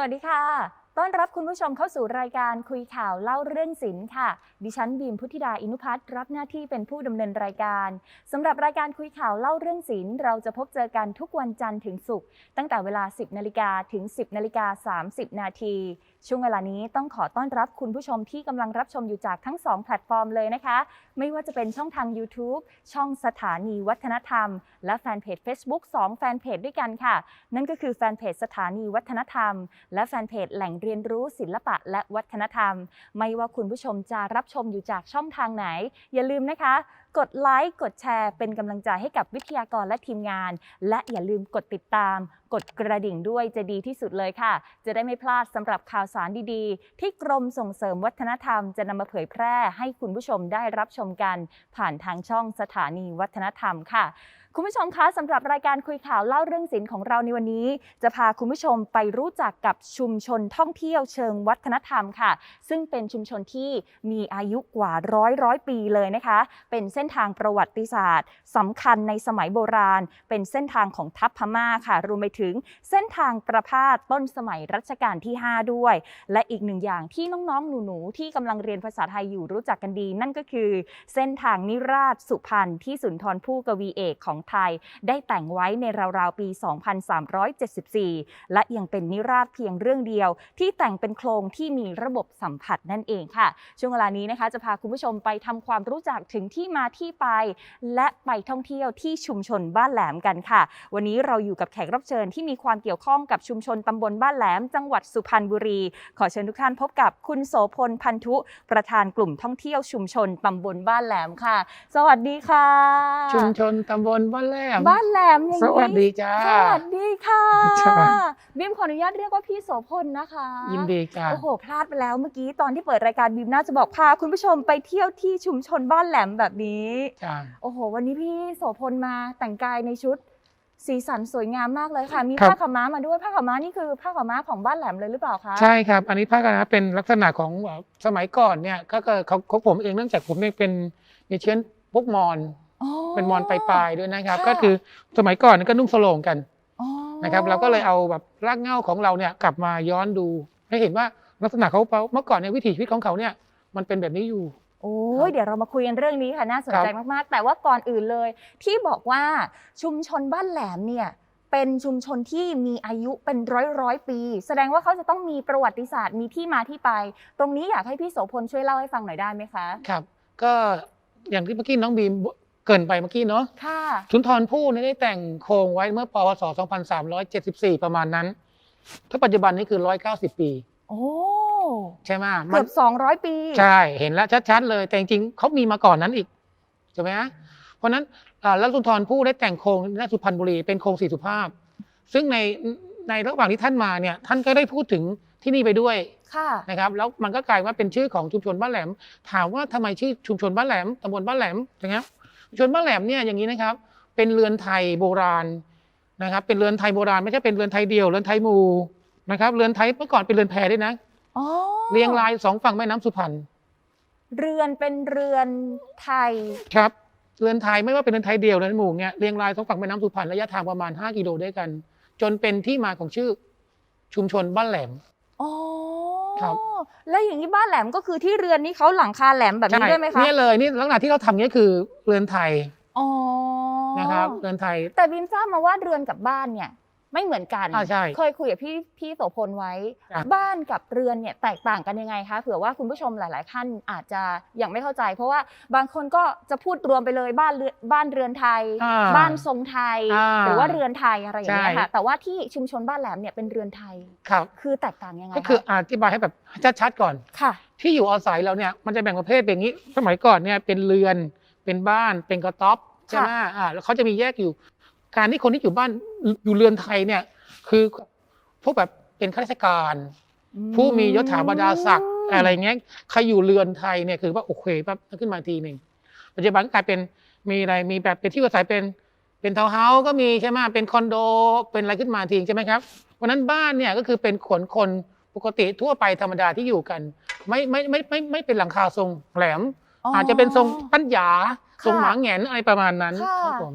สวัสดีค่ะ ต้อนรับคุณผู้ชมเข้าสู่รายการคุยข่าวเล่าเรื่องศิลป์ค่ะ ดิฉันบีมพุทธิดาอินุพัฒน์รับหน้าที่เป็นผู้ดำเนินรายการ สำหรับรายการคุยข่าวเล่าเรื่องศิลป์เราจะพบเจอกันทุกวันจันทร์ถึงศุกร์ตั้งแต่เวลา 10 นาฬิกาถึง 10 นาฬิกา 30 นาทีช่วงเวลานี้ต้องขอต้อนรับคุณผู้ชมที่กำลังรับชมอยู่จากทั้ง 2 แพลตฟอร์มเลยนะคะ ไม่ว่าจะเป็นช่องทาง YouTube ช่องสถานีวัฒนธรรม และแฟนเพจ Facebook 2 แฟนเพจด้วยกันค่ะ นั่นก็คือแฟนเพจสถานีวัฒนธรรม และแฟนเพจแหล่งเรียนรู้ศิลปะและวัฒนธรรม ไม่ว่าคุณผู้ชมจะรับชมอยู่จากช่องทางไหน อย่าลืมนะคะ กดไลค์ กดแชร์ เป็นกำลังใจให้กับวิทยากรและทีมงาน และอย่าลืมกดติดตาม กดกระดิ่งด้วยจะดีที่สุดเลยค่ะ จะได้ไม่พลาดสำหรับข่าวสารดีๆ ที่กรมส่งเสริมวัฒนธรรมจะนำมาเผยแพร่ให้คุณผู้ชมได้รับชมกัน ผ่านทางช่องสถานีวัฒนธรรมค่ะ คุณผู้ชมคะสำหรับรายการคุยข่าวเล่าเรื่องศิลป์ของเราในวันนี้ จะพาคุณผู้ชมไปรู้จักกับชุมชนท่องเที่ยวเชิงวัฒนธรรมค่ะ ซึ่งเป็นชุมชนที่มีอายุกว่าร้อยร้อยปีเลยนะคะ เป็นเส้นทางประวัติศาสตร์สำคัญในสมัยโบราณ เป็นเส้นทางของทัพพม่าค่ะ รวมไปถึงเส้นทางประพาสต้นสมัยรัชกาลที่ 5 ด้วย และอีกหนึ่งอย่างที่น้องๆหนูๆที่กำลังเรียนภาษาไทยอยู่รู้จักกันดี นั่นก็คือ เส้นทางนิราชสุพรรณที่สุนทรภู่กวีเอกของไทย ได้แต่งไว้ในราวๆปี 2374 และยังเป็นนิราชเพียงเรื่องเดียว ที่แต่งเป็นโครงที่มีระบบสัมผัสนั่นเองค่ะ ช่วงเวลานี้นะคะจะพาคุณผู้ชมไปทำความรู้จักถึงที่มาที่ไป และไปท่องเที่ยวที่ชุมชนบ้านแหลมกันค่ะ วันนี้เราอยู่กับแขกรับเชิญที่มีความเกี่ยวข้องกับชุมชนตำบลบ้านแหลม จังหวัดสุพรรณบุรี ขอเชิญทุกท่านพบกับคุณโสพลพันธุ ประธานกลุ่มท่องเที่ยวชุมชนตำบลบ้านแหลมค่ะ สวัสดีค่ะ ชุมชนตำบลบ้านแหลมบ้านแหลมอย่างสนี้วัสดีจ้าสวัสดีค่ะจ้าบิมขออนุญาตเรียกว่าพี่โสพลนะคะ ยินดีจ้าโอ้โหพลาดไปแล้วเมื่อกี้ตอนที่เปิดรายการบิมน่าจะบอกพาคุณผู้ชมไปเที่ยวที่ชุมชนบ้านแหลมแบบนี้จ้าโอ้โห วันนี้พี่โสพลมาแต่งกายในชุดสีสันสวยงามมากเลยค่ะ มีครับผ้าขาวม้ามาด้วยผ้าขาวม้านี่คือผ้าขาวม้าของบ้านแหลมเลยหรือเปล่าคะใช่ครับ อันนี้ภาคณะเป็นลักษณะของแบบสมัยก่อนเนี่ยก็คือเขาของผมเองเนื่องจากผมเนี่ยเป็นมีเชื้อพวกมอญอ๋อ เป็นมอญปลายๆด้วยนะครับค่ะก็คือสมัยก่อนก็นุ่งสโลงกันอ๋อนะครับ เราก็เลยเอาแบบรากเหง้าของเราเนี่ยกลับมาย้อนดูให้เห็นว่าลักษณะเขาเมื่อก่อนเนี่ยวิถีชีวิตของเขาเนี่ยมันเป็นแบบนี้อยู่โอ้ครัยบเดี๋ยวเรามาคุยกันเรื่องนี้ค่ะน่าสนใจครับมากๆ แต่ว่าก่อนอื่นเลย ที่บอกว่าชุมชนบ้านแหลมเนี่ยเป็นชุมชนที่มีอายุเป็นร้อยร้อยๆปี แสดงว่าเขาจะต้องมีประวัติศาสตร์มีที่มาที่ไป ตรงนี้อยากให้พี่โสพลช่วยเล่าให้ฟังหน่อยได้ไหมคะ ครับ ก็อย่างที่เมื่อกี้น้องบีม เกรินไปเมื่อกี้เนาะค่ะสุนทรภู่เนี่ยได้แต่งโครงไว้เมื่อปวศ2374 ประมาณนั้น ถ้าปัจจุบันนี้คือ 190 ปี โอ้ใช่ไหมมัเกือบสองร้อยปี ใช่ เห็นแล้วชัดๆ เลย แต่จริงๆเขามีมาก่อนนั้นอีกใช่ไหมฮะเพราะฉะนั้นอ่าแล้วสุนทรภู่ได้แต่งโครงณสุพรรณบุรีเป็นโครงสี่สุภาพ ซึ่งในในระหว่างที่ท่านมาเนี่ยท่านก็ได้พูดถึงที่นี่ไปด้วยค่ะนะครับแล้วมันก็กลายว่าเป็นชื่อของชุมชนบ้านแหลม ถามว่าทำไมชื่อชุมชนบ้านแหลมตำบลบ้านแหลมอย่างเงี้ย ชุมชนบ้านแหลมเนี่ยอย่างนี้นะครับ เป็นเรือนไทยโบราณนะครับ เป็นเรือนไทยโบราณไม่ใช่เป็นเรือนไทยเดียวเรือนไทยหมู่นะครับ เรือนไทยเมื่อก่อนเป็นเรือนแพด้วยนะอ๋อเรียงรายสองฝั่งแม่น้ำสุพรรณเรือนเป็นเรือนไทยครับเรือนไทยไม่ว่าเป็นเรือนไทยเดียวเรือนหมู่เนี่ยเรียงรายสองฝั่งแม่น้ำสุพรรณระยะทางประมาณ 5 กิโลด้วยกัน จนเป็นที่มาของชื่อชุมชนบ้านแหลมอ๋อ ครับ แล้วอย่างนี้บ้านแหลมก็คือที่เรือนนี้เขาหลังคาแหลมแบบนี้ด้วยไหมคะเนี่ยเลยนี่ลักษณะที่เขาทำเนี่ยคือเรือนไทยอ๋อนะครับเรือนไทย แต่บิมทราบมาว่าเรือนกับบ้านเนี่ย ไม่เหมือนกันอ่าใช่ เคยคุยกับพี่พี่โสพลไว้ครับบ้านกับเรือนเนี่ยแตกต่างกันยังไงคะเผื่อว่าคุณผู้ชมหลาย ๆ ท่านอาจจะยังไม่เข้าใจ เพราะว่าบางคนก็จะพูดรวมไปเลยบ้านเรือนบ้านเรือนไทย อ่าบ้านทรงไทย อ่าหรือว่าเรือนไทยอะไรอย่างเงี้ยใช่ค่ะแต่ว่าที่ชุมชนบ้านแหลมเนี่ยเป็นเรือนไทย ครับ คือแตกต่างยังไงก็คือคะอธิบายให้แบบชัดๆก่อน ค่ะ ที่อยู่อาศัยเราเนี่ยมันจะแบ่งประเภทเป็นอย่างนี้ สมัยก่อนเนี่ยเป็นเรือนเป็นบ้านเป็นกระต๊อบใช่ไหมอ่าแล้วเขาจะมีแยกอยู่ การที่คนที่อยู่บ้านอยู่เรือนไทยเนี่ย คือพวกแบบเป็นข้าราชการ ผู้มียศถาบรรดาศักดิ์อะไรเงี้ยใครอยู่เรือนไทยเนี่ยคือว่าโอเคปั๊บขึ้นมาทีหนึ่งปัจจุบันก็กลายเป็นมีอะไรมีแบบเป็นที่อยู่อาศัยเป็นเป็นทาวน์เฮาส์ก็มีใช่ไหมเป็นคอนโดเป็นอะไรขึ้นมาทีใช่ไหมครับเพราะฉะนั้นบ้านเนี่ยก็คือเป็นขนคนปกติทั่วไปธรรมดาที่อยู่กัน ไม่ไม่ไม่ไม่ไม่เป็นหลังคาทรงแหลม อาจจะเป็นทรงปัญญาทรงหมาแหงนอะไรประมาณนั้นค่ะครับผม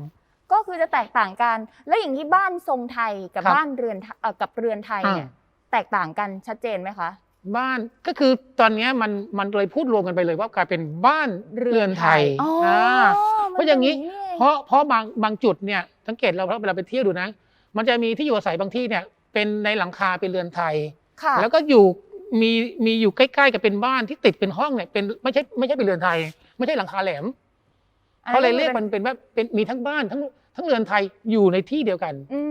ก็คือจะแตกต่างกัน แล้วอย่างนี้บ้านทรงไทยกับครับ บ้านเรือนไทเอ่อกับเรือนไทยเนี่ยอ่าแตกต่างกันชัดเจนไหมคะ บ้านก็คือตอนเนี้ยมันมันเลยพูดรวมกันไปเลยว่ากลายเป็นบ้านเรือนไทยอ๋ออ่า เพราะอย่างนี้ นี้เพราะเพราะบางบางจุดเนี่ยสังเกตเราเวลาไปเที่ยวดูนะ มันจะมีที่อยู่อาศัยบางที่เนี่ยเป็นในหลังคาเป็นเรือนไทย ค่ะแล้วก็อยู่มีมีอยู่ใกล้ ๆ กับเป็นบ้านที่ติดเป็นห้องเนี่ยเป็นไม่ใช่ไม่ใช่เป็นเรือนไทย ไม่ใช่หลังคาแหลมอั เขาเลยเรียกป็มันเป็นแบบเป็นมีทั้งบ้านทั้งทั้งเรือนไทยอยู่ในที่เดียวกันอื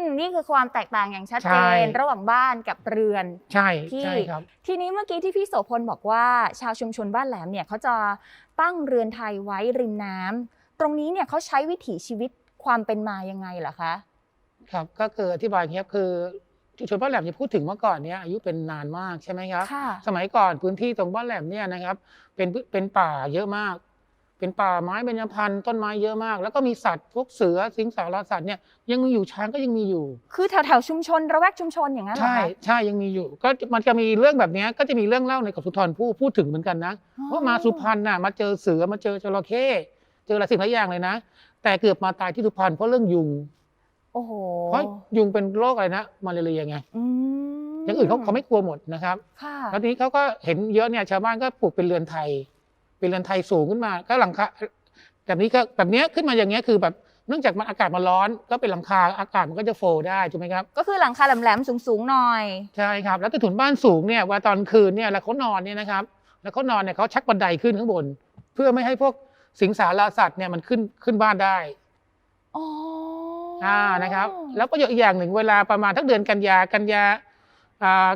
มนี่คือความแตกต่างอย่างชัดใช่เจน ระหว่างบ้านกับเรือนใช่ที่ใช่ครับ ทีนี้เมื่อกี้ที่พี่โสพลบอกว่า ชาวชุมชนบ้านแหลมเนี่ยเขาจะตั้งเรือนไทยไว้ริมน้ำตรงนี้เนี่ยเขาใช้วิถีชีวิตความเป็นมายังไงเหรอคะครับก็คืออธิบายอย่างนี้ครับคือชุมชนบ้านแหลมจะพูดถึงเมื่อก่อนเนี้ยอายุเป็นนานมากใช่ไหมครับค่ะสมัยก่อนพื้นที่ตรงบ้านแหลมเนี่ยนะครับเป็นพืเป็นป่าเยอะมาก เป็นป่าไม้เบญจพรรณต้นไม้เยอะมาก แล้วก็มีสัตว์พวกเสือสิงสารสัตว์เนี่ยยังมีอยู่ช้างก็ยังมีอยู่ คือแถวแถวๆชุมชนระแวกชุมชนอย่างนั้นเหรอใช่คะใช่ยังมีอยู่ ก็มันจะมีเรื่องแบบเนี้ยก็จะมีเรื่องเล่าในกับสุนทรภู่พูดถึงเหมือนกันนะว่ามาสุพรรณน่ะมาเจอเสือมาเจอจระเข้เจอหลายสิ่งหลายอย่างเลยนะ แต่เกือบมาตายที่สุพรรณเพราะเรื่องยุงโอ้โหเพราะยุงเป็นโรคอะไรนะมาเรียไงอืมอย่างอื่นเขาเขาไม่กลัวหมดนะครับค่ะแล้วทีนี้เขาก็เห็นเยอะเนี่ยชาวบ้านก็ปลูกเป็นเรือนไทย เป็นเรือนไทยสูงขึ้นมา ก็หลังคาแบบนี้ก็แบบเนี้ยขึ้นมาอย่างเงี้ยคือแบบเนื่องจากมันอากาศมันร้อน ก็เป็นหลังคาอากาศมันก็จะโฟลว์ได้ถูกไหมครับก็คือหลังคาแหลมๆสูงๆหน่อยใช่ครับ แล้วใต้ถุนบ้านสูงเนี่ยว่าตอนคืนเนี่ยแล้วเขานอนเนี่ยนะครับแล้วเขานอนเนี่ยเขาชักบันไดขึ้นข้างบน เพื่อไม่ให้พวกสิงสารสัตว์เนี่ยมันขึ้นขึ้นบ้านได้อ๋ออ่านะครับ แล้วประโยชน์อีกอย่างหนึ่งเวลาประมาณทักเดือนกันยากันยาอ่า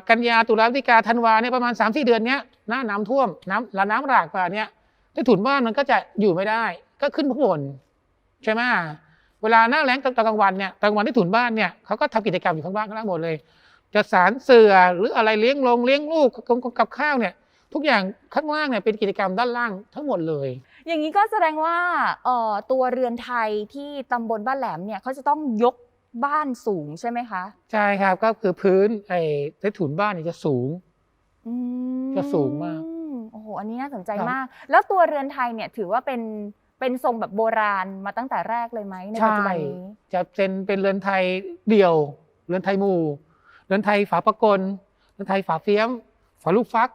กันยาตุลาพฤศจิกาธันวาเนี่ยประมาณ3ามสี่เดือนเนี้ยหน้าน้ำท่วมน้ำแล้วน้ำหลากมาเนี่ยใต้ถุนบ้านมันก็จะอยู่ไม่ได้ ก็ขึ้นข้างบนใช่ไหมเวลาหน้าแล้งตอนกลางวันเนี่ยตอนกลางวันใต้ถุนบ้านเนี่ยเขาก็ทำกิจกรรมอยู่ข้างบ้านข้างล่างหมดเลยจะสารเสือหรืออะไรเลี้ยงลงเลี้ยงลูกกับกับข้าวเนี่ยทุกอย่างข้างล่างเนี่ยเป็นกิจกรรมด้านล่างทั้งหมดเลย อย่างนี้ก็แสดงว่าออตัวเรือนไทยที่ตำบลบ้านแหลมเนี่ยเขาจะต้องยก บ้านสูงใช่ไหมคะใช่ครับก็คือพื้นไอ้ใต้ถุนบ้านเนี่ยจะสูง อืมจะสูงมากโอ้โหอันนี้น่าสนใจครับ มาก แล้วตัวเรือนไทยเนี่ยถือว่าเป็นเป็นทรงแบบโบราณมาตั้งแต่แรกเลยไหมในปัจจุบันนี้จะเป็นเป็นเรือนไทยเดี่ยว เรือนไทยหมู่เรือนไทยฝาประกลเรือนไทยฝาเฟี้ยม ฝาลูกฟัก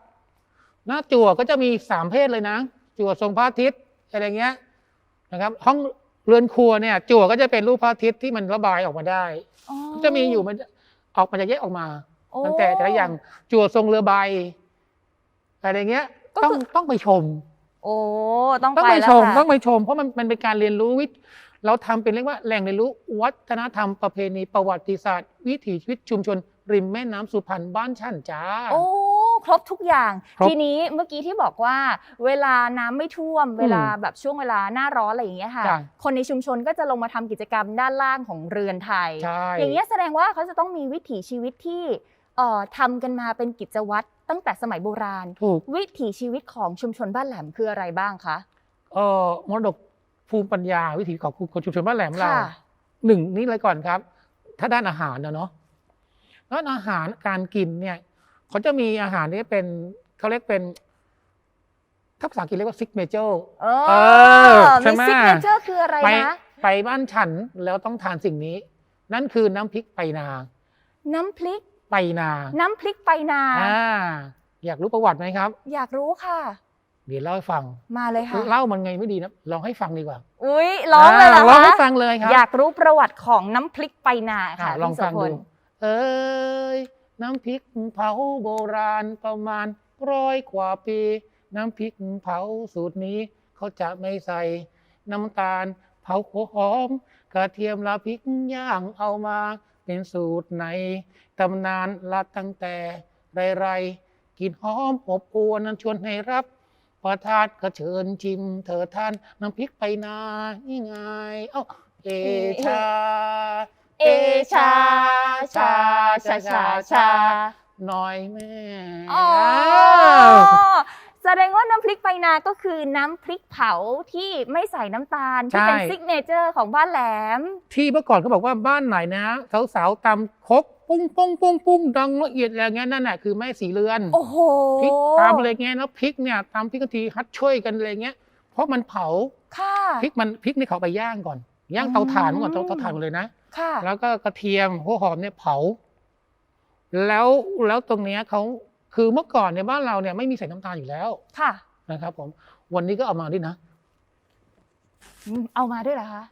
หน้าจั่วก็จะมีสามเพศเลยนะ จั่วทรงพระอาทิตย์อะไรเงี้ยนะครับห้อง เรือนครัวเนี่ยจั่วก็จะเป็นรูปพระอาทิตย์ที่มันระบายออกมาได้ อ๋อจะมีอยู่มันออกมาจะแยกออกมาโอ้มันแต่แต่ละอย่างจั่วทรงเรือใบอะไรเงี้ยก็ต้องคือ ต้องไปชม โอ้ต้องต้องไปไปแล้วชมค่ะต้องไปชม เพราะมันมันเป็นการเรียนรู้วิถีเราทำเป็นเรียกว่าแหล่งเรียนรู้วัฒนธรรมประเพณีประวัติศาสตร์ วิถีชีวิตชุมชน ริมแม่น้ำสุพรรณบ้านชั่นจ้า โอ้ ครบทุกอย่าง ครบ ทีนี้เมื่อกี้ที่บอกว่า เวลาน้ำไม่ท่วม เวลาแบบช่วงเวลาหน้าร้อนอะไรอย่างเงี้ยค่ะ จ้ะคนในชุมชนก็จะลงมาทำกิจกรรมด้านล่างของเรือนไทย ใช่อย่างเงี้ยแสดงว่าเขาจะต้องมีวิถีชีวิตที่เอ่อทำกันมาเป็นกิจวัตรตั้งแต่สมัยโบราณ ถูกวิถีชีวิตของชุมชนบ้านแหลมคืออะไรบ้างคะเอ่อมรดกภูมิปัญญาวิถีของคนชุมชนบ้านแหลมเรา ค่ะ หนึ่งนี่เลยก่อนครับ ถ้าด้านอาหารนะเนาะด้านอาหารการกินเนี่ย เขาจะมีอาหารที่เป็นเขาเรียกเป็นถ้าภาษาอังกฤษเรียกว่าซิกเมเจอร์เอเออใช่มีไหมซิกเนเจอร์คืออะไรไปนะ ไปบ้านฉันแล้วต้องทานสิ่งนี้ นั่นคือน้ำพริกไปนา น้ำพริกไปนา น้ำพริกไปนาอ่าอยากรู้ประวัติไหมครับ อยากรู้ค่ะ เดี๋ยวเล่าให้ฟัง มาเลยค่ะ เล่ามันไงไม่ดีนะลองให้ฟังดีกว่า อุ้ยร้องเลยเหรอลองให้คะฟังเลยครับ อยากรู้ประวัติของน้ำพริกไปนาค่ะอ่าลองพี่โสฟังพดูลเอ้ย น้ำพริกเผาโบราณประมาณร้อยกว่าปี น้ำพริกเผาสูตรนี้เขาจะไม่ใส่น้ำตาล เผาหัวหอม กระเทียมละพริกย่างเอามาเป็นสูตรในตำนานละตั้งแต่ไรไรๆกินหอมอบอวนนั้นชวนให้รับประทานก็เชิญชิมเถิดท่านน้ำพริกไปนานี่ไงเอ้าเอชา เอชาชาชาชาชาหน่อยแม่อ๋อแสดงว่าน้ำพริกไปนาก็คือน้ำพริกเผาที่ไม่ใส่น้ำตาลที่เป็นซิกเนเจอร์ของบ้านแหลม ที่เมื่อก่อนเขาบอกว่าบ้านไหนนะสาวๆตำครกปุ้งปุ้งปุ้งปุ้งดังละเอียดอะไรเงี้ยนั่นแหละคือแม่สีเรือนโอ้โหพริกตำอะไรเงี้ยแล้วพริกเนี่ยตำพริกกะทีฮัดช่วยกันอะไรเงี้ย เพราะมันเผาค่ะพริกมันพริกนี่เขาไปย่างก่อน ย่างเตาถ่านก่อนเตาเตาถ่านหมดเลยนะค่ะ แล้วก็กระเทียมหัวหอมเนี่ยเผา แล้วแล้วตรงเนี้ยเขาคือเมื่อก่อนในยบ้านเราเนี่ยไม่มีใส่น้ำตาลอยู่แล้วค่ะนะครับ ผม วันนี้ก็เอามาด้วยนะอืมเอามาด้วยเหรอคะ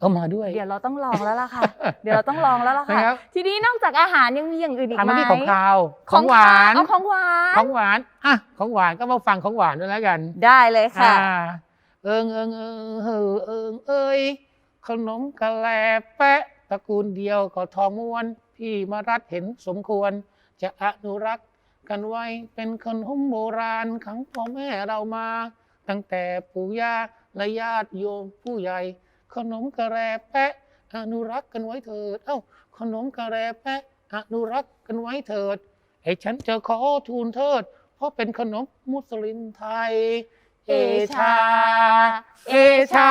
เอามาด้วย เดี๋ยวเราต้องลองแล้วล่ะค่ะ เดี๋ยวเราต้องลองแล้วล่ะค่ะ นะครับ ทีนี้นอกจากอาหารยังมีอย่างอื่นอีกทำไหมมาที่ของคาวของหวานเอาของหวาน ของหวานอะของหวานก็มาฟังของหวานด้วยแล้วกันได้เลยค่ะ อ่าเอิงเอิงเอิงเฮอเอิงเอ้ยขนมกะแลแปะ ตระกูลเดียวก็ทองม้วน พี่มารัดเห็นสมควร จะอนุรักษ์กันไว้เป็นขนมโบราณของพ่อแม่เรามา ตั้งแต่ปู่ย่าและญาติโยมผู้ใหญ่ ขนมกระแลแปะอนุรักษ์กันไว้เถิด เอ้า ขนมกระแลแปะอนุรักษ์กันไว้เถิดไอ้ฉันจะขอทูลเทิด เพราะเป็นขนมมุสลิมไทย เอชา เอชา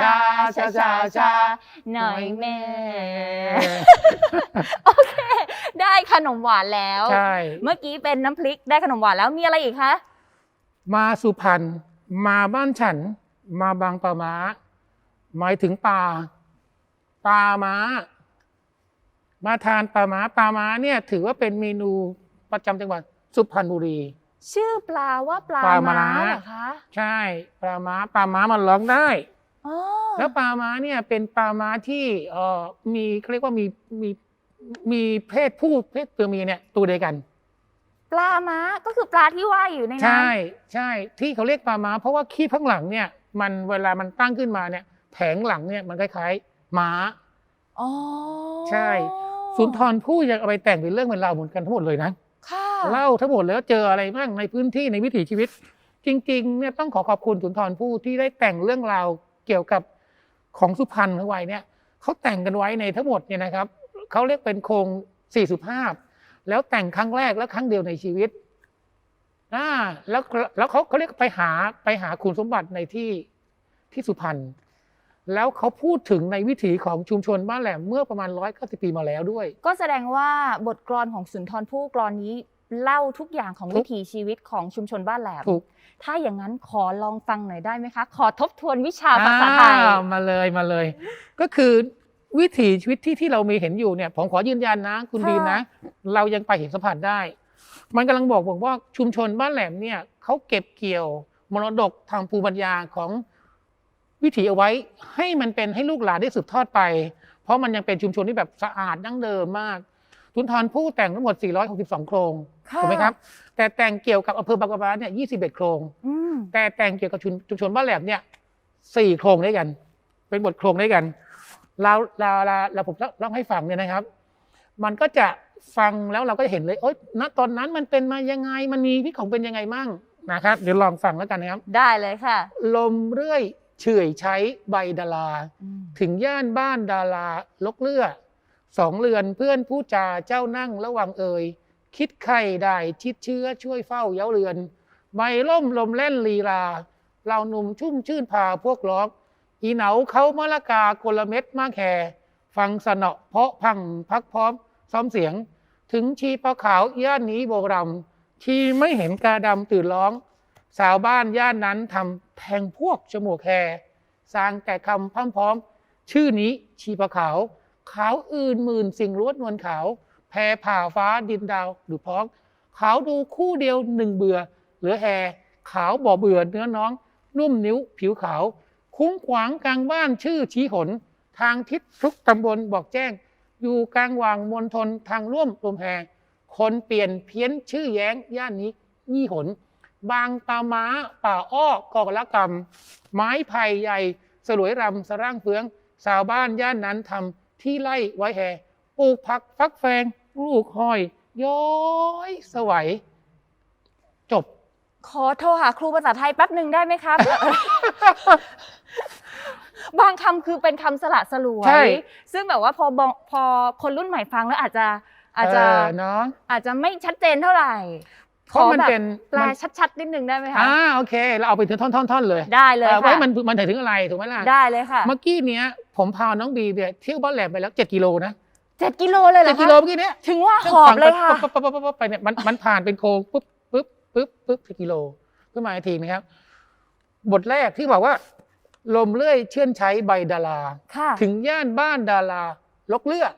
ชา ชา ชา ชา หน่อยแม่ โอเค ได้ขนมหวานแล้ว ใช่ เมื่อกี้เป็นน้ำพริกได้ขนมหวานแล้วมีอะไรอีกคะ มาสุพรรณ มาบ้านฉัน มาบางปะมาหมายถึงปลา ปลาม้า มาทานปลาม้า ปลาม้าเนี่ย ถือว่าเป็นเมนูประจำจังหวัดสุพรรณบุรี ชื่อปลาว่าปลาปลาม้า ม้าเหรอคะใช่ปลาม้าปลาม้ามันร้องได้ อ๋อแล้วปลาม้าเนี่ยเป็นปลาม้าที่เอ่อมีเขาเรียกว่ามีมีมีเพศผู้เพศตัวเมียเนี่ยตัวเดียวกัน ปลาม้าก็คือปลาที่ว่ายอยู่ในน้ำใช่ใช่ที่เขาเรียกปลาม้า เพราะว่าขี้ข้างหลังเนี่ยมันเวลามันตั้งขึ้นมาเนี่ยแผงหลังเนี่ยมันคล้ายๆม้าอ๋อ ใช่ สุนทรภู่ยังเอาไปแต่งเป็นเรื่องเป็นราวเหมือนกันทั้งหมดเลยนะค่ะ เล่าทั้งหมดแล้วเจออะไรบ้างในพื้นที่ในวิถีชีวิต จริงๆเนี่ยต้องขอขอบคุณสุนทรภู่ที่ได้แต่งเรื่องราวเกี่ยวกับของสุพรรณเอาไว้เนี่ยเขาแต่งกันไว้ในทั้งหมดเนี่ยนะครับเขาเรียกเป็นโครงสี่สุภาพ แล้วแต่งครั้งแรกและครั้งเดียวในชีวิตอ่าแล้วแล้วเขาเขาเรียกไปหาไปหาคุณสมบัติในที่ที่สุพรรณแล้วเขาพูดถึงในวิถีของชุมชนบ้านแหลมเมื่อประมาณร้อยเก้าสิบปีมาแล้วด้วย ก็แสดงว่าบทกลอนของสุนทรภู่กลอนนี้ เล่าทุกอย่างของทุวิกถีชีวิตของชุมชนบ้านแหลม ถูก ถ้าอย่างนั้นขอลองฟังหน่อยได้ไหมคะ ขอทบทวนวิชาภาษาไทย อ่มาเลยมาเลย ก็คือวิถีชีวิตที่ที่เรามีเห็นอยู่เนี่ย ผมขอยืนยันนะ คุณค่ะ บีมนะ เรายังไปเห็นสัมผัสได้ มันกำลังบอกบอกว่าชุมชนบ้านแหลมเนี่ยเขาเก็บเกี่ยว มรดกทางภูมิปัญญาของวิถีเอาไว้ ให้มันเป็นให้ลูกหลานได้สืบทอดไป เพราะมันยังเป็นชุมชนที่แบบสะอาดดั้งเดิมมาก ทุนทรผู้แต่งทั้งหมด 462 โครงค่ะ ถูกไหมครับ แต่แต่งเกี่ยวกับอำเภอบางกะบาเนี่ย21โครง อืมแต่แต่งเกี่ยวกับชุมชุมชนบ้านแหลมเนี่ยสี่โครงด้วยกัน เป็นบทโครงด้วยกันเราเราเราเราผมเล่าให้ฟังเนี่ยนะครับ มันก็จะฟังแล้วเราก็จะเห็นเลยโอ๊ยณตอนนั้นมันเป็นมายังไงมันมีพิของเป็นยังไงมั่งนะครับ เดี๋ยวลองฟังแล้วกันนะครับ ได้เลยค่ะลมเรื่อยเฉื่อยใช้ใบดารา อืมถึงย่านบ้านดาราลกเลือสองเรือนเพื่อนผู้จาเจ้านั่งระวังเอ่ย คิดไข่ได้ชิดเชื้อช่วยเฝ้าเย้าเรือนใบล่มลมเล่นลีลาเราหนุ่มชุ่มชื่นพาพวกล้อกอีเหนาเขามะละกากลเม็ดมาแคฟังสนอเพาะพังพักพร้อมซ้อมเสียง ถึงชีปลาขาวย่านนี้โบรำชีไม่เห็นกาดำตื่นร้อง สาวบ้านย่านนั้นทำแพงพวกจมูกแคสร้างแต่คำพร่ำพร้อม ชื่อนี้ชีปลาขาว ขาวอื่นหมื่นสิ่งล้วนนวลขาว แพรผ่าฟ้าดินดาวดูพ้อง ขาวดูคู่เดียวหนึ่งเบื่อ เหลือแฮขาวบ่อเบื่อเนื้อน้อง นุ่มนิ้วผิวขาว คุ้งขวางกลางบ้านชื่อชี้หน ทางทิศทุกตำบลบอกแจ้ง อยู่กลางวางมณฑลทางร่วมลมแพคนเปลี่ยนเพี้ยนชื่อแย้งย่านนี้ยี่หน บางตาม้าป่าอ้อกอกละกรรม ไม้ไผ่ใหญ่ สลวยรำสร่างเฟือง สาวบ้านย่านนั้นทำที่ไล่ไว้แห่ปลูกผักฟักแฟง ลูกห้อย ย้อยสวัยจบ ขอโทรหาครูภาษาไทยแป๊บหนึ่งได้ไหมครับ บางคำคือเป็นคำสละสลวใช่ ย ซึ่งแบบว่าพอบองพอคนรุ่นใหม่ฟังแล้วอาจจะอาจจะเเนาะอาจจะไม่ชัดเจนเท่าไหร่เพราะมันขอแบบเป็นแปลมันชัดๆนิดนึงได้ไหมคะ อ่าโอเค เราเอาไปถึงท่อนๆๆเลยได้เลยเออไว้ค่ะมันมันถึงอะไรถูกไหมล่ะ ได้เลยค่ะ เมื่อกี้เนี้ยผมพาน้องบีเนี่ยเที่ยวบ้านแหลมไปแล้วเจ็ดกิโลนะ เจ็ดกิโลเลยเหรเจ็อดคะกิโลเมื่อกี้เนี้ยถึงว่าหอบเลยค่ะ ปั๊บปั๊บปั๊บปั๊บปั๊บไปเนี่ยมันมันผ่านเป็นโค้งปุ๊บปุ๊บปุ๊บปุ๊บสิบกิโลขึ้นมาอีกทีนะครับ บทแรกที่บอกว่า ลมเลื่อยเชื่อนใช้ใบดารา ค่ะถึงย่านบ้านดาราลกเลือด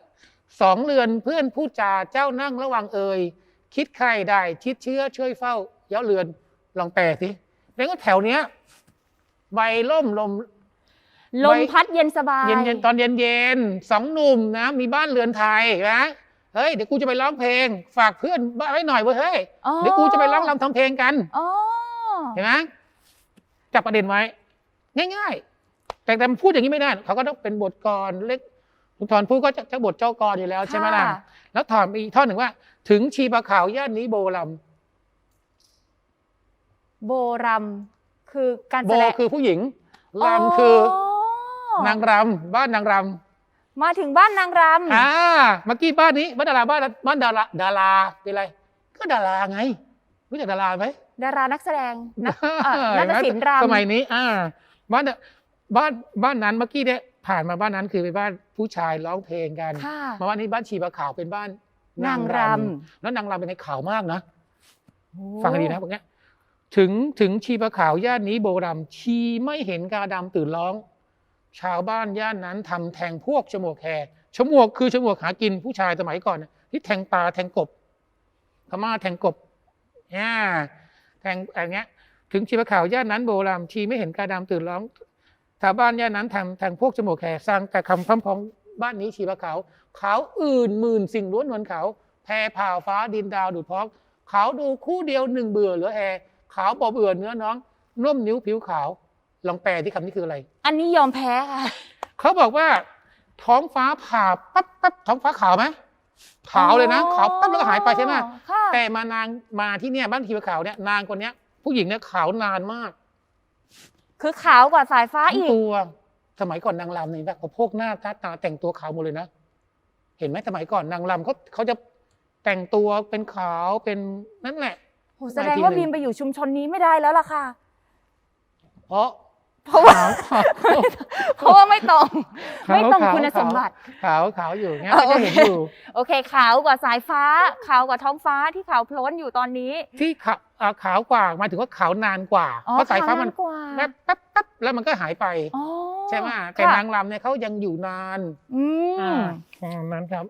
สองเรือนเพื่อนพูดจาเจ้านั่งระวังเอ่ยคิดใครได้คิดเชื้อช่วยเฝ้าเย้าเรือนลองแปลสิแล้วก็แถวเนี้ยใบล่มลม ลมไว้พัดเย็นสบาย เย็นเย็นๆตอนเย็นเย็นๆสองหนุ่มนะ มีบ้านเรือนไทยนะเฮ้ยเดี๋ยวกูจะไปร้องเพลง ฝากเพื่อนบ้านไว้หน่อยเว้ยเฮ้ยอ๋อเดี๋ยวกูจะไปร้องรำทำเพลงกันอ๋อเห็นไหมจับประเด็นไว้ ง่ายๆ แต่แต่มันพูดอย่างนี้ไม่ได้เขาก็ต้องเป็นบทกรเล็กคุณถอนพูดก็จะจะบทเจ้ากรอยู่แล้วใช่ไหมล่ะค่ะแล้วถอนอีกท่อนหนึ่งว่า ถึงชีปะขาวย่านนี้โบลโบรัมคือการำโบแสดงคือผู้หญิงลำคืออ นางรำบ้านนางรำมาถึงบ้านนางรอ่าเมื่อกี้บ้านนี้บ้านดาราบ้านบ้านดาราดาราเป็นอะไร ก็ดาราไง รู้จักดาราไหมำดารานักแสดงนักเอ่อนาฏศิลป์รำสมัยนี้ อ่า บ้านบ้านบ้านนั้นเมื่อกี้เนี่ยผ่านมาบ้านนั้นคือเป็นบ้านผู้ชายร้องเพลงกัน ค่ะมาบ้านนี้บ้านชีปะขาวเป็นบ้านนางรแล้วนางรำเป็นในขาวมากนะโอ้ฟังให้ดีนะพวกเนี้ยถึงถึงชีปะขาวย่านนี้โบรำชีไม่เห็นกาดำตื่นร้อง ชาวบ้านย่านนั้นทำแทงพวกฉมวกแคร์ฉมวกคือฉมวกหากินผู้ชายสมัยก่อนนี่แทงปลาแทงกบพม่าแทงกบเนี่ยแทงอะไรเงี้ย ถึงชีปะขาวย่านนั้นโบรำชีไม่เห็นกาดำตื่นร้องชาวบ้านย่านนั้นทำแทงพวกฉมวกแคร์สร้างแต่คำพร้อมพ้องบ้านนี้ชีปะขาวขาอื่นหมื่นสิ่งล้วนนวลเขาแพรผ่าฟ้าดินดาวดูดพอกขาดูคู่เดียวหนึ่งเบื่อเหลือแอร์ขาบอบเอื่อเนื้อน้องนุ่มนิ้วผิวขาว ลองแปลที่คำนี้คืออะไร อันนี้ยอมแพ้ค่ะ เขาบอกว่า ท้องฟ้าผ่าปั๊บปั๊บท้องฟ้าขาวไหมขาวเลยนะอ๋อขาวปั๊บแล้วก็หายไปใช่ไหมค่ะแต่มานางมาที่เนี่ยบ้านทีขาวเนี่ยนางคนเนี้ย ผู้หญิงเนี่ยขาวนานมากคือขาวกว่าสายฟ้าทั้งอีก ตัว สมัยก่อนนางรำนี่แบบเขาโพกหน้าตาตาแต่งตัวขาวหมดเลยนะ เห็นไหมสมัยก่อนนางรำเขาเขาจะแต่งตัวเป็นขาวเป็นนั่นแหละโหแสดงว่าบีมไปอยู่ชุมชนนี้ไม่ได้แล้วล่ะค่ะ เพราะ เพราะว่าขาวขาวเพราะว่าไม่ตรง ขาวไม่ตรงขาวคุณสมขาวบัติ ขาวขาวอยู่เงี้ยเออ ก็จะเห็นอยู่โอเค ขาวกว่าสายฟ้า ขาวกว่าท้องฟ้าที่ขาวโพลนอยู่ตอนนี้ที่ขาวอ่าขาวกว่าหมายถึงว่าขาวนานกว่า อ๋อเพราะสายฟ้ามันขวนกว่าแป๊บแป๊บแป๊บแล้วมันก็หายไป อ๋อใช่ไหมแต่ค่ะนางรำเนี่ยเขายังอยู่นานอือ่ามประมาณนั้นครับ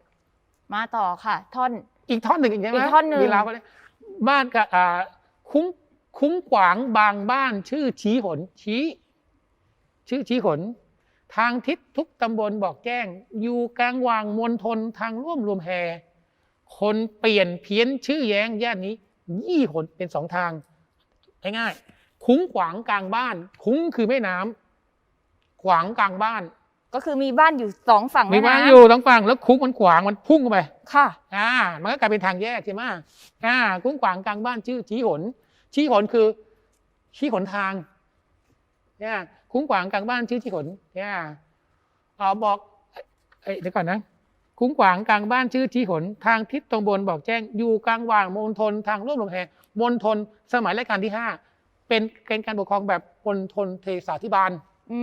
มาต่อค่ะ ท่อน อีกท่อนหนึ่งใช่ไหมอีกท่อนหนึ่ง มีลาวก็เลยบ้านกับอ่าคุ้งคุ้งขวางบางบ้านชื่อชี้หนชี้ ชื่อชี้หนทางทิศทุกตำบลบอกแจ้ง อยู่กลางวางมณฑลทางร่วมรวมแพคนเปลี่ยนเพี้ยนชื่อแย้งย่านนี้ ยี่หนเป็นสองทางง่ายๆคุ้งขวางกลางบ้าน คุ้งคือแม่น้ำขวางกลางบ้าน ก็คือมีบ้านอยู่สองฝั่งมีแม่บ้านน้ำอยู่ต้องฟังแล้วคุ้งมันขวางมันพุ่งเข้าไปค่ะ อ่า มันก็กลายเป็นทางแยกใช่ไหมอ่า คุ้งขวางกลางบ้านชื่อชี้หนชี้หนคือชี้หนทางเนี่ย คุ้งขวางกลางบ้านชื่อชี้หนเนี่ยเอาบอกเอ้ยเดี๋ยวก่อนนะ คุ้งขวางกลางบ้านชื่อชี้หนทางทิศตรงบนบอกแจ้ง อยู่กลางว่างมณฑลทางร่วมลมแพมณฑลสมัยรัชกาลที่ห้าเป็นเป็นการปกครองแบบมณฑลเทศาธิบาลอื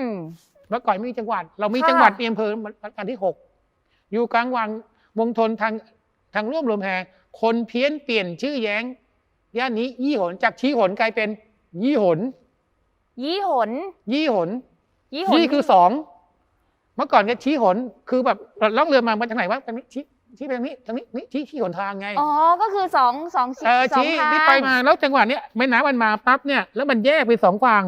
มเมื่อก่อนไม่มีจังหวัด เรามีค่ะจังหวัดมีอำเภอรัชกาลที่หกอยู่กลางวังมณฑลทางทางร่วมรวมแพคนเพี้ยนเปลี่ยนชื่อแย้งย่านนี้ยี่หนจากชี้หนกลายเป็นยี่หน ยี่หน ยี่หน ยี่หนยี่คือสองเมื่อก่อนก็ชี้หนคือแบบล่องเรือมามาทางไหนวะทางนี้ชี้ชี้ไปทางนี้ทางนี้นี่ชี้ชี้หนทางไงอ๋อก็คือสองสองเออสองชี้ทางนี่ไปมาแล้วจังหวะเนี้ยแม่น้ำมันมาปั๊บเนี่ยแล้วมันแยกเป็นสองฝั่ง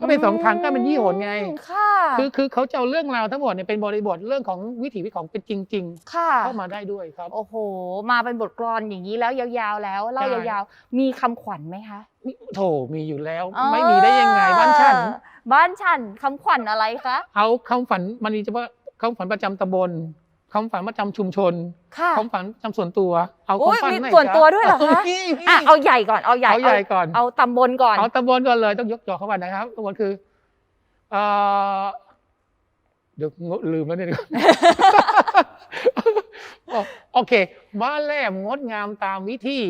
ก็เป็นสองทางก็เป็นยี่หนไง ค่ะคือคือเขาจะเอาเรื่องราวทั้งหมดเนี่ยเป็นบริบทเรื่องของวิถีวิถีของเป็นจริง ค่ะ ๆ เข้ามาได้ด้วยครับ โอ้โห มาเป็นบทกลอนอย่างนี้แล้วยาวๆแล้วเล่าใช่ ยาวๆ มีคำขวัญไหมคะมีโถมีอยู่แล้ว ไม่มีได้ยังไงบ้านฉันเออบ้านฉันคำขวัญอะไรคะ เอาคำฝันมันมีเฉพาะคำฝันประจำตำบล คำฝันประจำชุมชนค่ะคำฝันประจำส่วนตัว เอาโอ้ยคำฝันมีไหนส่วนจ๊ะตัวด้วยเหรอคะมีมีอะเอาใหญ่ก่อนเอาใหญ่เอาใหญ่ก่อน เอาตำบลก่อน เอาตำบลก่อนเลยต้องยกจอเข้ามานะครับตำบลคือเอ่อเดี๋ยวงลืมแล้วเนี่ย อ๋อโอเค บ้านแหลมงดงามตามวิถี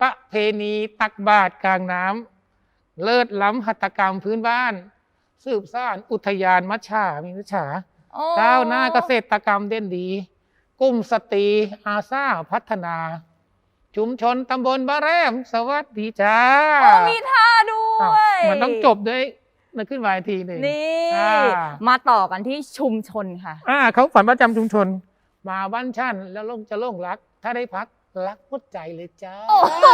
ประเพณีตักบาตรกลางน้ำเลิศล้ำหัตถกรรมพื้นบ้าน สืบสานอุทยานมัชชามีมัชชาโอ้ ก้าวหน้าเกษตรกรรมเด่นดี กลุ่มสตรีอาซาพัฒนา ชุมชนตำบลบ้านแรม สวัสดีจ้าโอ้มีท่าด้อ้าววยมันต้องจบด้วยนะขึ้นมาอีกทีหนึ่งนี่อ่ามาต่อกันที่ชุมชนค่ะ อ่าเขาฝันประจำชุมชน มาบ้านชั่นแล้วลงจะลงรัก ถ้าได้พัก รักหัวใจเลยจ้า โอ้โห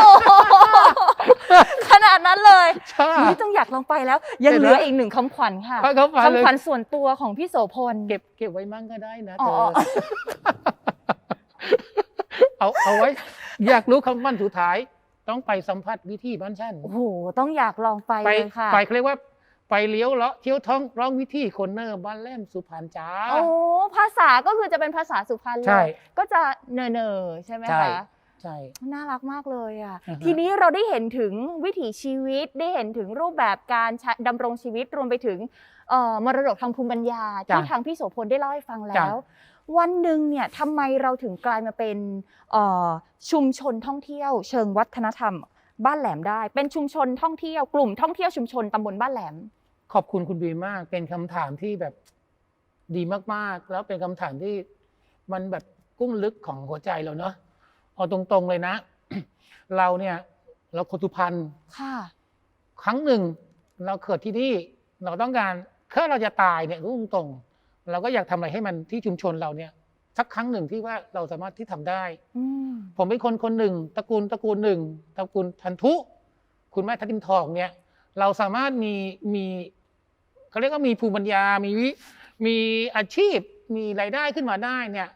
ขนาดนั้นเลยใช่ นี่ต้องอยากลองไปแล้ว ยังเห็นเหไหมลืออีกหนึ่งคำขวัญค่ะเพราะเขาฝันเลยคำขวัญส่วนตัวของพี่โสพล เก็บเก็บไว้มั่งก็ได้นะอ๋เธออ เอาเอาไว้ อยากรู้คำมั่นสุดท้าย ต้องไปสัมผัสวิธีบ้านชั่นโอ้โห ต้องอยากลองไปไปเลยค่ะ ไปเขาเรียกว่า ไปเลี้ยวเลาะเที่ยวท้องร้องวิธีคนเนอร์บ้านแหลมสุพรรณจ้า โอ้ภาษาก็คือจะเป็นภาษาสุพรรณเลใช่ ยก็จะเนอเนอๆใช่ไหมใช่ คะใช่ น่ารักมากเลยอะอือฮะ ทีนี้เราได้เห็นถึงวิถีชีวิตได้เห็นถึงรูปแบบการใช้ดำรงชีวิตรวมไปถึงเอ่อมรดกทางภูมิปัญญาที่ทางพี่โสพลได้เล่าให้ฟังแล้ววันหนึ่งเนี่ยทำไมเราถึงกลายมาเป็นเอ่อชุมชนท่องเที่ยว เชิงวัฒนธรรม บ้านแหลมได้ เป็นชุมชนท่องเที่ยวกลุ่มท่องเที่ยวชุมชนตำบลบ้านแหลม ขอบคุณคุณบีมาก เป็นคำถามที่แบบดีมากๆ แล้วเป็นคำถามที่มันแบบกุ้งลึกของหัวใจเราเนาะเอาตรงๆเลยนะ เราเนี่ย เราคนสุพรรณค่ะ ครั้งหนึ่ง เราเกิดที่นี่ เราต้องการแค่เราจะตายเนี่ยรู้ตรงๆเราก็อยากทำอะไรให้มันที่ชุมชนเราเนี่ยสักครั้งหนึ่งที่ว่าเราสามารถที่ทำได้อืมผมเป็นคนคนหนึ่งตระกูลตระกูลหนึ่งตระกูลทันทุ คุณแม่ทับทิมทองเนี่ย เราสามารถมีมี เขาเรียกว่ามีภูมิปัญญา มีวิ มีอาชีพ มีรายได้ขึ้นมาได้เนี่ย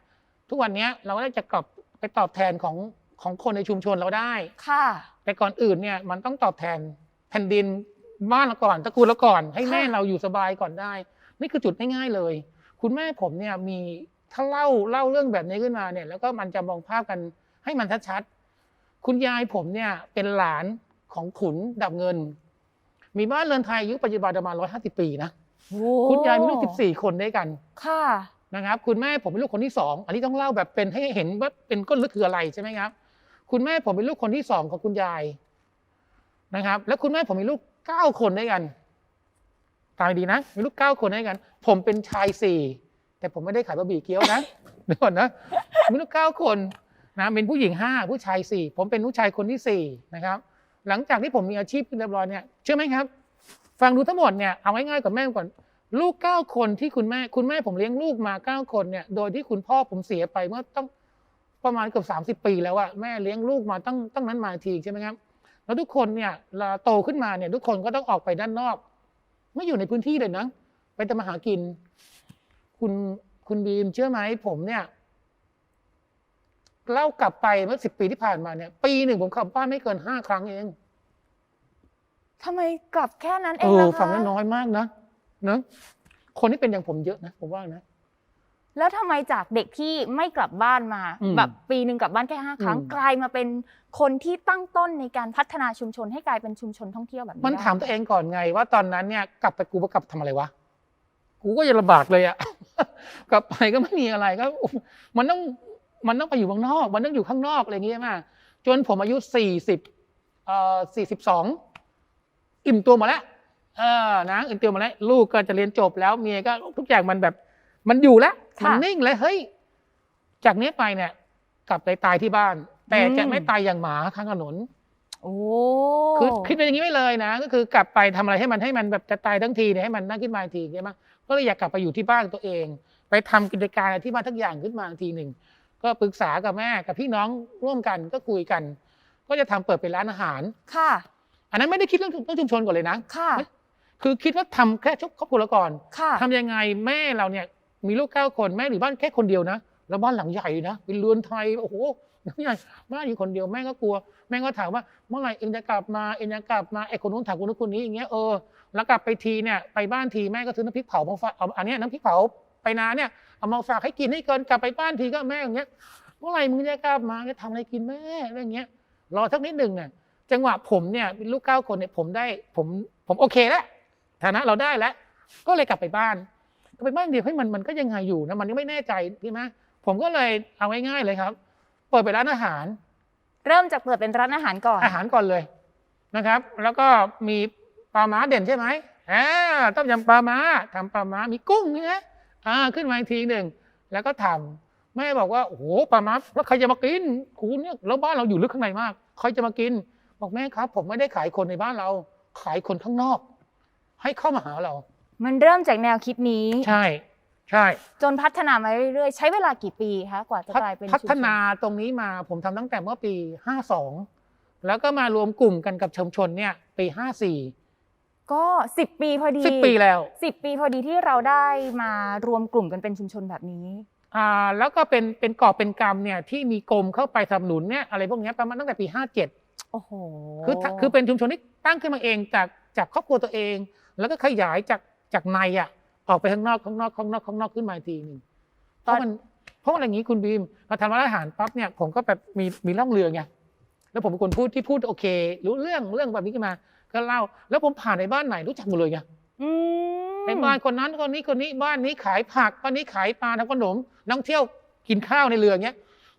ทุกวันเนี้ยเราก็ได้จะกลับไปตอบแทนของของคนในชุมชนเราได้ ค่ะ แต่ก่อนอื่นเนี่ยมันต้องตอบแทนแผ่นดินบ้านเราก่อนตระกูลเราก่อน ให้แม่ค่ะเราอยู่สบายก่อนได้ นี่คือจุดง่ายๆเลย คุณแม่ผมเนี่ยมีถ้าเล่าเล่าเรื่องแบบนี้ขึ้นมาเนี่ย แล้วก็มันจะมองภาพกันให้มันชัดๆคุณยายผมเนี่ยเป็นหลานของขุนดับเงิน มีบ้านเรือนไทยอายุปัจจุบันประมาณร้อยห้าสิบปีนะโอ้คุณยายมีลูกสิบสี่คนด้วยกัน ค่ะนะครับ คุณแม่ผมเป็นลูกคนที่สองอันนี้ต้องเล่าแบบเป็นให้เห็นว่าเป็นก้นลึกคืออะไรใช่ไหมครับ คุณแม่ผมเป็นลูกคนที่สองของคุณยายนะครับ แล้วคุณแม่ผมมีลูกเก้าคนด้วยกันตายดีนะ มีลูกเก้าคนด้วยกัน ผมเป็นชายสี่แต่ผมไม่ได้ขายบะหมี่เกี๊ยวนะเดี๋ยวก่อนนะมีลูกเก้าคนนะเป็นผู้หญิงห้าผู้ชายสี่ผมเป็นลูกชายคนที่สี่นะครับ หลังจากที่ผมมีอาชีพเรียบร้อยเนี่ยเชื่อไหมครับ ฟังดูทั้งหมดเนี่ยเอาง่ายๆกับแม่ก่อน ลูกเก้าคนที่คุณแม่คุณแม่ผมเลี้ยงลูกมาเก้าคนเนี่ยโดยที่คุณพ่อผมเสียไปเมื่อต้องประมาณเกือบสามสิบปีแล้วอะแม่เลี้ยงลูกมาตั้งตั้งนั้นมาทีใช่ไหมครับแล้วทุกคนเนี่ยเราโตขึ้นมาเนี่ยทุกคนก็ต้องออกไปด้านนอก ไม่อยู่ในพื้นที่เลยนะไปทำมาหากิน คุณคุณบีมเชื่อไหมผมเนี่ย เล่ากลับไปเมื่อสิบปีที่ผ่านมาเนี่ย ปีหนึ่งผมขับบ้านไม่เกินห้าครั้งเองทำไมกลับแค่นั้นเอเองอล่ะคะฟังน้อยๆมากนะเนอะคนที่เป็นอย่างผมเยอะนะผมว่านะ แล้วทำไมจากเด็กที่ไม่กลับบ้านมา อืมแบบปีหนึ่งกลับบ้านแค่ห้าครั้ง อืม กลายมาเป็นคนที่ตั้งต้นในการพัฒนาชุมชนให้กลายเป็นชุมชนท่องเที่ยวแบบนี้มันได้ถามตัวเองก่อนไงว่าตอนนั้นเนี่ยกลับไปกูไปกลับทำอะไรวะกูก็ยังลำบากเลยอะ กลับไปก็ไม่มีอะไรก็ มันต้อง มันต้องไปอยู่ข้างนอก มันต้องอยู่ข้างนอกอะไรอย่างเงี้ยใช่ไหมจนผมอายุสี่สิบเอ่อสี่สิบสองอิ่มตัวหมาแล้วเออนะอิ่มตัวหมาแล้วลูกก็จะเรียนจบแล้วเมียก็ทุกอย่างมันแบบ มันอยู่แล้วมันนิ่งเลยเฮ้ย จากนี้ไปเนี่ย กลับไปตายที่บ้าน แต่จะไม่ตายอย่างหมาข้างถนนโอ้คือคิดเป็นอย่างนี้ไม่เลยนะ ก็คือกลับไปทำอะไรให้มันให้มันแบบจะตายทั้งทีเนี่ยให้มันนั่งขึ้นมาอีกทีใช่ไหมก็เลยอยากกลับไปอยู่ที่บ้านตัวเอง ไปทำกิจการอะไรที่บ้านทักอย่างขึ้นมาทีหนึ่ง ก็ปรึกษากับแม่กับพี่น้องร่วมกันก็คุยกัน ก็จะทำเปิดเป็นร้านอาหารค่ะ อันนั้นไม่ได้คิดเรื่องเรื่องชุมชนก่อนเลยนะค่ะ คือคิดว่าทำแค่ชุบครอบครัวเราก่อนค่ะทำยังไงแม่เราเนี่ยมีลูกเก้าคนแม่อยู่บ้านแค่คนเดียวนะแล้วบ้านหลังใหญ่นะเป็นเรือนไทยโอ้โหหลังใหญ่บ้านอยู่คนเดียวแม่ก็กลัว แม่ก็ถามว่าเมื่อไหร่เอ็งจะกลับมาเอ็งจะกลับมาไอ้คนนู้นถามคนนู้นคนนี้อย่างเงี้ยเออแล้วกลับไปทีเนี่ยไปบ้านทีแม่ก็ซื้อน้ำพริกเผามาฝากเอาอันเนี้ยน้ำพริกเผาไปนาเนี่ย เอามาฝากให้กินให้เกินกลับไปบ้านทีก็แม่อย่างเงี้ยเมื่อไหร่มึงจะกลับมาจะทำอะไรกินแม่อะไรอย่างเงี้ยรอสักนิดหนึ่งเนี่ยจังหวะผมเนี่ยเป็นลูกเก้าคนเนี่ยผมได้ผมผมโอเคแล้วฐานะเราได้แล้วก็เลยกลับไปบ้านกลับไปบ้านเดียวให้ยมันมันก็ยังไงอยู่นะมันยังไม่แน่ใจใช่ไหมผมก็เลยเอาง่ายๆเลยครับ เปิดเป็นร้านอาหาร เริ่มจากเปิดเป็นร้านอาหารก่อน อาหารก่อนเลยนะครับ แล้วก็มีปลาม้าเด่นใช่ไหมอ่าต้มยำปลาม้าทำปลาม้ามีกุ้งใช่ไหม อ่าขึ้นมาอีกทีหนึ่งแล้วก็ทำแม่บอกว่าโอ้โหปลาม้าแล้วใครจะมากินคุณเนี่ยแล้วบ้านเราอยู่ลึกข้างในมากใครจะมากิน บอกแม่ครับ ผมไม่ได้ขายคนในบ้านเรา ขายคนข้างนอก ให้เข้ามาหาเรา มันเริ่มจากแนวคิดนี้ ใช่ ใช่ จนพัฒนามาเรื่อยๆ ใช้เวลากี่ปีคะกว่าจะพัฒกลายเป็นพัฒชุมชนาตรงนี้มาผมทำตั้งแต่เมื่อปี 52 แล้วก็มารวมกลุ่มกันกับชุมชนเนี่ยปี 54 ก็ 10 ปีพอดี10ปีแล้วสิบปีพอดีที่เราได้มารวมกลุ่มกันเป็นชุมชนแบบนี้ อ่าแล้วก็เป็นเป็นกอบเป็นกรรมเนี่ยที่มีกรมเข้าไปสนับสนุนเนี่ยอะไรพวกเนี้ยประมาณตั้งแต่ปี 57 โอ้โหคือถ้าคือเป็นชุมชนที่ตั้งขึ้นมาเองจากจากครอบครัวตัวเอง แล้วก็ขยายจากจากในอะออกไปข้างนอกข้างนอกข้างนอกข้างนอกขึ้นมาอีกทีหนึ่งเพราะมันเพราะอะไรอย่างนี้คุณบีมเราทำร้านอาหารปั๊บเนี่ยผมก็แบบมีมีล่องเรือไงแล้วผมเป็นคนพูดที่พูดโอเค รู้เรื่องเรื่องแบบนี้ขึ้นมา ก็เล่า แล้วผมผ่านในบ้านไหนรู้จักหมดเลยไงอืมในบ้านคนนั้นคนนี้คนนี้บ้านนี้ขายผักบ้านนี้ขายปลาทำขนมนักท่องเที่ยวกินข้าวในเรืออย่างเงี้ย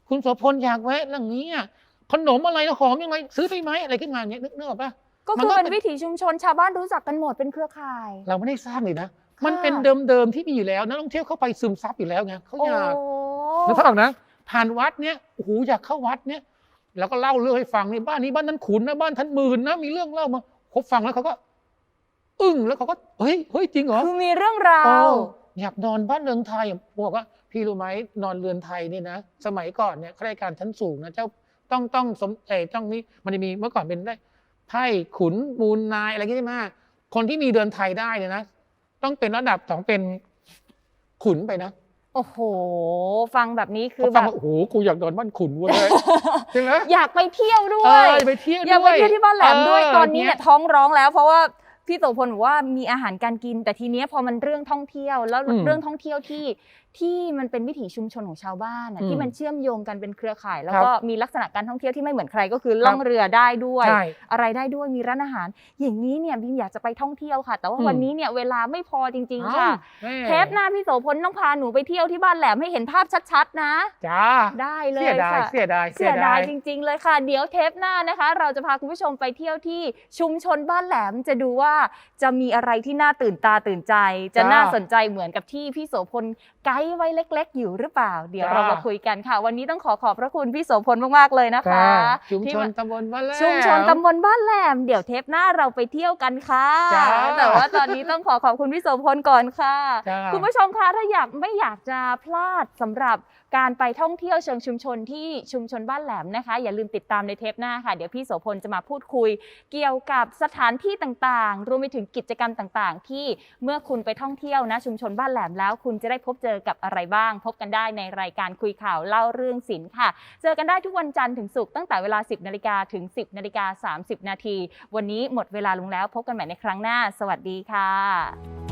คุณโสพลอยากแวะเรื่องนี้อะขนมอะไรนะหอมยังไงซื้อไปไหมอะไรขึ้นมาอย่างเงี้ยนึกนึกออกปะก็มันคือก็เป็นเป็นวิถีชุมชนชาวบ้านรู้จักกันหมดเป็นเครือข่าย เราไม่ได้สร้างเลยนะค่ะมันเป็นเดิมๆที่มีอยู่แล้วนักท่องเที่ยวเข้าไปซึมซับอยู่แล้วไงเขาโอ้อยากแล้วถ้าออกนะผ่านวัดเนี้ยโอ้โหอยากเข้าวัดเนี้ยแล้วก็เล่าเรื่องให้ฟังนี่บ้านนี้บ้านนั้นขุนนะบ้านท่านหมื่นนะมีเรื่องเล่ามา เขาฟังแล้วเขาก็ อึ้งแล้วเขาก็เฮ้ยเฮ้ยจริงเหรอคือมีเรื่องราโอ้วอยากนอนบ้านเรือนไทยอะบอกว่าพี่รู้ไหมนอนเรือนไทยนี่นะสมัยก่อนเนี่ยข้าราชการชั้นสูงนะเจ้าต้องต้องสมเอยต้องนี่มันจะมีเมื่อก่อนเป็นได้ไพ่ขุนมูลนายอะไรอย่างเงี้ยใช่ไหมคนที่มีเรือนไทยได้เนี่ยนะ ต้องเป็นระดับสองเป็นขุนไปนะ โอ้โห ฟังแบบนี้คือเขาแบฟังบ ว่าโอ้โหกูอยากนอนบ้านขุนเว้ยใช่ไหมอยากไปเที่ยวด้วเอยอไปเที่ยวอยากไปเที่ยวที่บ้านแหลมด้วยเตอนนี้เนี่ยท้องร้องแล้ว เพราะว่าพี่โสพลบอกว่ามีอาหารการกิน แต่ทีเนี้ยพอมันเรื่องท่องเที่ยวแล้วอืม เรื่องท่องเที่ยวที่ ที่มันเป็นวิถีชุมชนของชาวบ้านอะอืมที่มันเชื่อมโยงกันเป็นเครือข่าย แล้วครับก็มีลักษณะการท่องเที่ยวที่ไม่เหมือนใครก็คือล่องเรือได้ด้วย ใช่ อะไรได้ด้วยมีร้านอาหาร อย่างนี้เนี่ยบิมอยากจะไปท่องเที่ยวค่ะ แต่ว่าอืม วันนี้เนี่ยเวลาไม่พอจริง ๆ ค่ะ อ้าวแม่เทปหน้าพี่โสพลต้องพาหนูไปเที่ยวที่บ้านแหลมให้เห็นภาพชัด ๆ นะ จ้าได้เลเสียยดายค่ะเสียดายเสียดายจริง ๆ เลยค่ะ เดี๋ยวเทปหน้านะคะ เราจะพาคุณผู้ชมไปเที่ยวที่ชุมชนบ้านแหลมจะดูว่าจะมีอะไรที่น่าตื่นตาตื่นใจ จะน่าสนใจเหมือนกับที่พี่โสพลไกด์ไว้เล็ก ๆ อยู่หรือเปล่า เดี๋ยวเรามาคุยกันค่ะ วันนี้ต้องขอขอบพระคุณพี่โสพลมากๆเลยนะคะจ้าชุมที่ชนมาตำบลบ้านแหลมชุมชนตำบลบ้านแหลมเดี๋ยวเทปหน้าเราไปเที่ยวกันค่ะจ้าแต่ว่าตอนนี้ต้องขอขอบคุณพี่โสพลก่อนค่ะจ้าคุณผู้ชมคะถ้าอยากไม่อยากจะพลาดสำหรับ การไปท่องเที่ยวเชิงชุมชนที่ชุมชนบ้านแหลมนะคะ อย่าลืมติดตามในเทปหน้าค่ะ เดี๋ยวพี่โสพลจะมาพูดคุย เกี่ยวกับสถานที่ต่างๆ รวมไปถึงกิจกรรมต่างๆ ที่เมื่อคุณไปท่องเที่ยวนะชุมชนบ้านแหลมแล้ว คุณจะได้พบเจอกับอะไรบ้าง พบกันได้ในรายการคุยข่าวเล่าเรื่องศิลป์ค่ะ เจอกันได้ทุกวันจันทร์ถึงศุกร์ตั้งแต่เวลา 10นาฬิกาถึง 10นาฬิกา30นาทีวันนี้หมดเวลาลงแล้ว พบกันใหม่ในครั้งหน้า สวัสดีค่ะ